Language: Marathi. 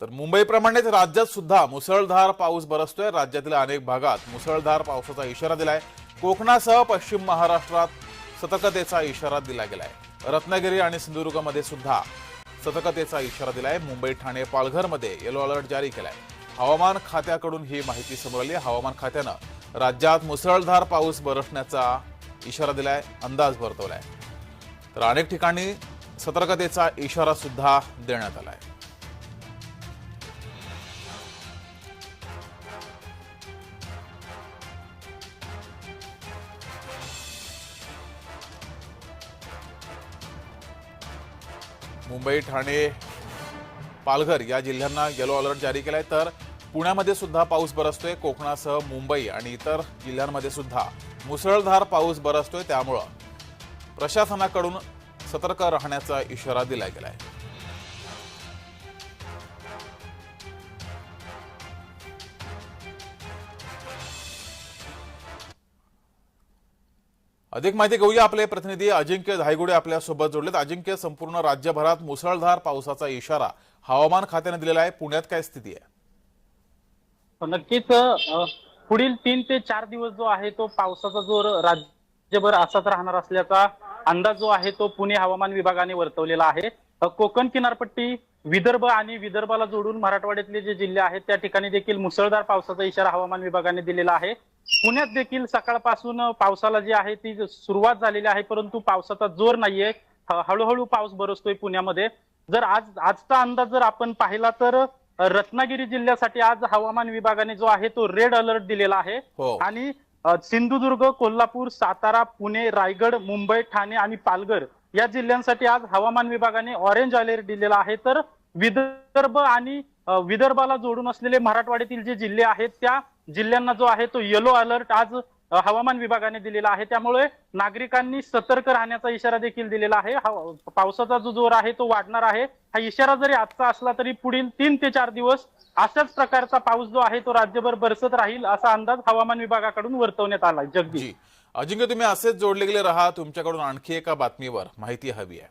तर मुंबईप्रमाणेच राज्यात सुद्धा मुसळधार पाऊस बरसतोय. राज्यातील अनेक भागात मुसळधार पावसाचा इशारा दिलाय. कोकणासह पश्चिम महाराष्ट्रात सतर्कतेचा इशारा दिला गेलाय. रत्नागिरी आणि सिंधुदुर्गमध्ये सुद्धा सतर्कतेचा इशारा दिलाय. मुंबई ठाणे पालघरमध्ये येलो अलर्ट जारी केलाय. हवामान खात्याकडून ही माहिती समोर आली हवामान खात्यानं राज्यात मुसळधार पाऊस बरसण्याचा इशारा दिलाय अंदाज वर्तवलाय. तर अनेक ठिकाणी सतर्कतेचा इशारा सुद्धा देण्यात आलाय. मुंबई ठाणे पालघर या जिल्ह्यांना येलो अलर्ट जारी केला आहे तर पुण्यामध्ये सुद्धा पाऊस बरसतोय कोकणासह मुंबई आणि इतर जिल्ह्यांमध्ये सुद्धा मुसळधार पाऊस बरसतोय त्यामुळं प्रशासनाकडून सतर्क राहण्याचा इशारा दिला गेला आहे अधिक माहिती घेऊया आपले प्रतिनिधी. अजिंक्य धायगुडे आपल्यासोबत जोडलेत. अजिंक्य संपूर्ण राज्यभरात मुसळधार पावसाचा इशारा हवामान खात्याने दिलेला आहे. पुण्यात काय स्थिती आहे? हो, नक्कीच पुढील तीन ते चार दिवस जो आहे तो पावसाचा जोर राज्यभर असाच राहणार असल्याचा अंदाज जो आहे तो पुणे हवामान विभागाने वर्तवलेला आहे. कोकण किनारपट्टी विदर्भ आणि विदर्भाला जोडून मराठवाड्यातले जे जिल्हे आहेत त्या ठिकाणी देखील मुसळधार पावसाचा इशारा हवामान विभागाने दिलेला आहे. पुण्यात देखील सकाळपासून पावसाला जी आहे ती सुरुवात झालेली आहे परंतु पावसाचा जोर नाहीये. हळूहळू पाऊस बरसतोय पुण्यामध्ये. जर आज आजचा अंदाज जर आपण पाहिला तर रत्नागिरी जिल्ह्यासाठी आज हवामान विभागाने जो आहे तो रेड अलर्ट दिलेला आहे. हो. आणि सिंधुदुर्ग कोल्हापूर सातारा पुणे रायगड मुंबई ठाणे आणि पालघर या जिल्ह्यांसाठी आज हवामान विभागाने ऑरेंज अलर्ट दिलेला आहे. तर विदर्भ आणि विदर्भाला जोडून असलेले मराठवाड्यातील जे जिल्हे आहेत त्या जिल्ह्यांना जो आहे तो येलो अलर्ट आज हवामान विभागाने दिलेला आहे. त्यामुळे नागरिकांनी सतर्क राहण्याचा इशारा देखील दिलेला आहे. पावसाचा जो जोर आहे तो वाढणार आहे. हा इशारा जरी आजचा असला तरी पुढील तीन ते चार दिवस अशाच प्रकारचा पाऊस जो आहे तो राज्यभर बरसत राहील असा अंदाज हवामान विभागाकडून वर्तवण्यात आला जगदीश अजिंक्य तुम्ही असेच जोडले गेले राहा. तुमच्याकडून आणखी एका बातमीवर माहिती हवी आहे.